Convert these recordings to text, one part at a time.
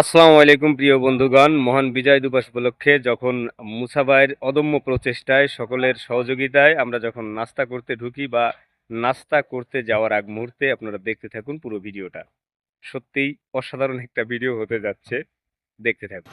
আসসালামু আলাইকুম প্রিয় বন্ধুগণ, মহান বিজয় দিবস উপলক্ষে যখন মুসাবাইয়ের অদম্য প্রচেষ্টায় সকলের সহযোগিতায় আমরা যখন নাস্তা করতে ঢুকি বা নাস্তা করতে যাওয়ার আগ মুহূর্তে আপনারা দেখতে থাকুন পুরো ভিডিওটা। সত্যিই অসাধারণ একটা ভিডিও হতে যাচ্ছে। দেখতে থাকুন।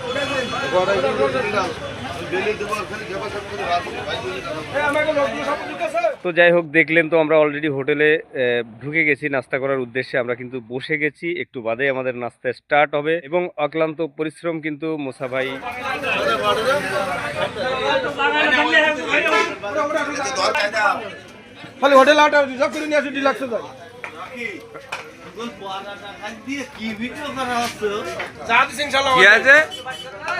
তো যাই হোক দেখলেন তো আমরা অলরেডি হোটেলে ঢুকে গেছি নাস্তা করার উদ্দেশ্যে। আমরা কিন্তু বসে গেছি একটু বাদে আমাদের নাস্তা স্টার্ট হবে। এবং অক্লান্ত পরিশ্রম কিন্তু মুসা ভাই খালি হোটেল আটা রিজার্ভ করে নিয়ে আসি ডিলাক্সে যাই। চা দিস ইনশাল্লাহ কি আছে? ভিডিও করি ভালো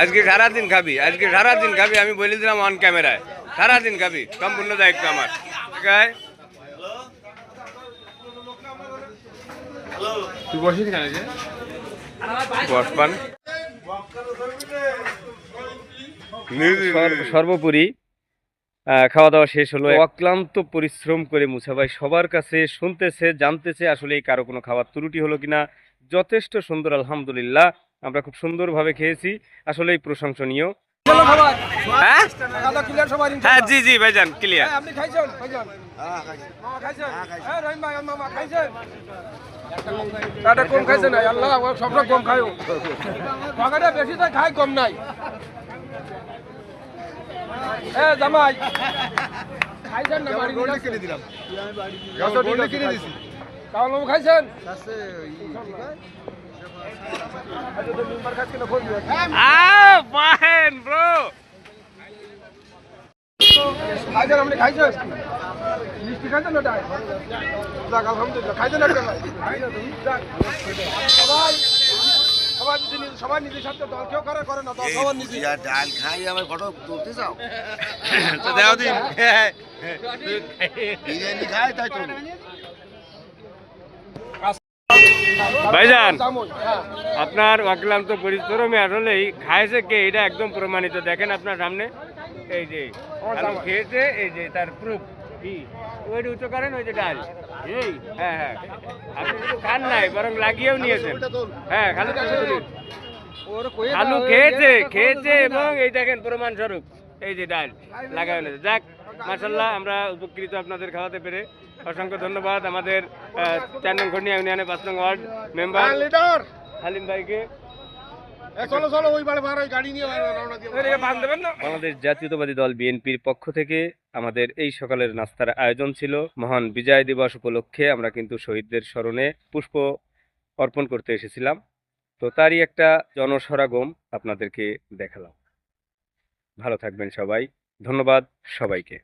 আজকে সারাদিন খাবি আজকে সারাদিন খাবি আমি বলে দিলাম অন ক্যামেরায় সারাদিন খাবি সম্পূর্ণ দায়িত্ব আমার। ঠিক আছে? তুই বসিস কেন যে? বস সর্বোপরি খাওয়া দাওয়া শেষ হলো। অক্লান্ত পরিশ্রম করে মুসাভাই সবার কাছে শুনতেছে জানতেছে আসলে এই কারও কোনো খাবার ত্রুটি হলো কিনা। যথেষ্ট সুন্দর আলহামদুলিল্লাহ। আমরা খুব সুন্দরভাবে খেয়েছি। আসলে এই প্রশংসনীয়। হ্যাঁ? হ্যাঁ জি জি ভাইজান ক্লিয়ার হ্যাঁ, আপনি খাইছেন ভাইজান। মামা খাইছেন? হ্যাঁ রহিম ভাই আর মামা খাইছেন? কাটা কম খাইছে নাই আল্লাহ সবটা কম খাইও বেশি তাই খাই কম নাই। এ জামাই। খাইছেন না বাড়ি কিনে দিলাম। কিনে দিছি। বাবু খাইছেন? তো মেম্বার খাইছে না ফোন দিও আহ ফাইন ব্রো খাইছেন আপনি খাইছেন? মিষ্টি খাইছেন ওটা যাক আলহামদুলিল্লাহ খাইছেন একটা সবাই সবাই নিজে নিজে সবাই নিজের সাথে দল কেউ করে করে না দল সবার নিজে ডাল খাই আমার ফটো তুলতে চাও? তো দাও দিন। বিরিয়ানি খাই তাই তো। ভাইজান। আপনার অক্লান্ত পরিশ্রমে আসলেই খাইছে কে এটা একদম প্রমাণিত। দেখেন আপনার সামনে এই যে খেয়েছে এই যে তার প্রুফ। ওই উঁচু করেন ওই যে ডাল। হ্যাঁ হ্যাঁ। আপনি শুধু খান নাই বরং লাগিয়েও নিয়েছেন। হ্যাঁ খালু খেয়েছে খেয়েছে এবং এই দেখেন প্রমাণ স্বরূপ এই যে ডাল লাগা হলো। যাক মাসাল্লাহ আমরা উপকৃত আপনাদের খাওয়াতে পেরে। অসংখ্য ধন্যবাদ আমাদের চার নং খন্ডিয়া ইউনিয়নের পাঁচ নং ওয়ার্ড মেম্বার। হালিম ভাইকে। এ চলো চলো ওই বারে বার ওই গাড়ি নিয়ে রওনা দিয়ে এ বাঁধ দেবেন না? বাংলাদেশ জাতীয়তাবাদী দল বিএনপির পক্ষ থেকে আমাদের এই সকালের নাস্তার আয়োজন ছিল। মহান বিজয় দিবস উপলক্ষে আমরা কিন্তু শহীদদের স্মরণে পুষ্প অর্পণ করতে এসেছিলাম। তো তারই একটা জনসরাগম আপনাদেরকে দেখালাম। ভালো থাকবেন সবাই। ধন্যবাদ সবাইকে।